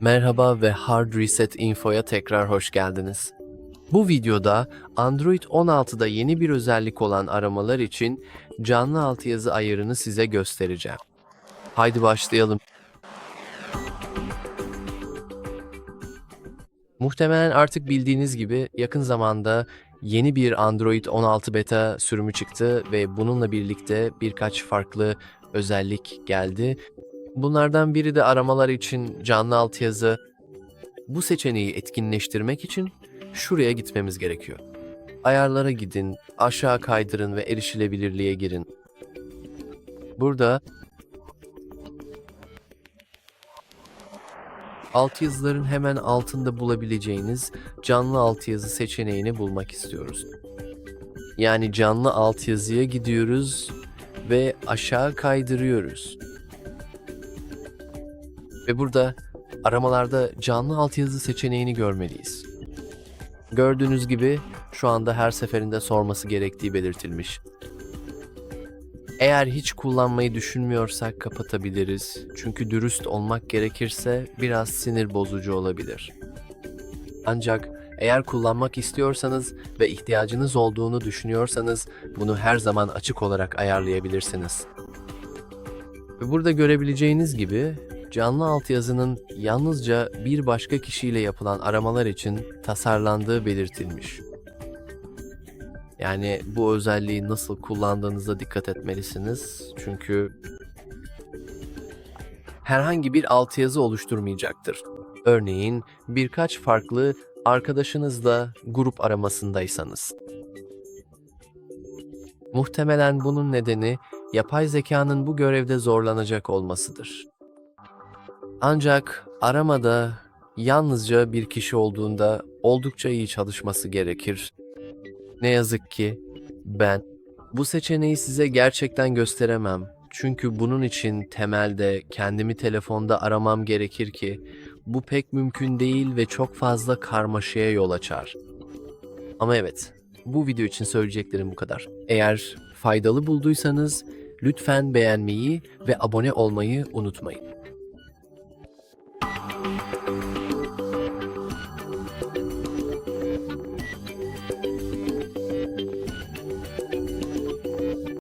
Merhaba ve Hard Reset Info'ya tekrar hoş geldiniz. Bu videoda Android 16'da yeni bir özellik olan aramalar için canlı altyazı ayarını size göstereceğim. Haydi başlayalım. Muhtemelen artık bildiğiniz gibi yakın zamanda yeni bir Android 16 beta sürümü çıktı ve bununla birlikte birkaç farklı özellik geldi. Bunlardan biri de aramalar için canlı altyazı. Bu seçeneği etkinleştirmek için şuraya gitmemiz gerekiyor. Ayarlara gidin, aşağı kaydırın ve erişilebilirliğe girin. Burada altyazıların hemen altında bulabileceğiniz canlı altyazı seçeneğini bulmak istiyoruz. Yani canlı altyazıya gidiyoruz ve aşağı kaydırıyoruz. Ve burada aramalarda canlı altyazı seçeneğini görmeliyiz. Gördüğünüz gibi şu anda her seferinde sorması gerektiği belirtilmiş. Eğer hiç kullanmayı düşünmüyorsak kapatabiliriz. Çünkü dürüst olmak gerekirse biraz sinir bozucu olabilir. Ancak eğer kullanmak istiyorsanız ve ihtiyacınız olduğunu düşünüyorsanız bunu her zaman açık olarak ayarlayabilirsiniz. Ve burada görebileceğiniz gibi canlı altyazının yalnızca bir başka kişiyle yapılan aramalar için tasarlandığı belirtilmiş. Yani bu özelliği nasıl kullandığınıza dikkat etmelisiniz. Çünkü herhangi bir altyazı oluşturmayacaktır. Örneğin birkaç farklı arkadaşınızla grup aramasındaysanız. Muhtemelen bunun nedeni yapay zekanın bu görevde zorlanacak olmasıdır. Ancak aramada yalnızca bir kişi olduğunda oldukça iyi çalışması gerekir. Ne yazık ki ben bu seçeneği size gerçekten gösteremem. Çünkü bunun için temelde kendimi telefonda aramam gerekir ki bu pek mümkün değil ve çok fazla karmaşaya yol açar. Ama evet, bu video için söyleyeceklerim bu kadar. Eğer faydalı bulduysanız lütfen beğenmeyi ve abone olmayı unutmayın. Thank you.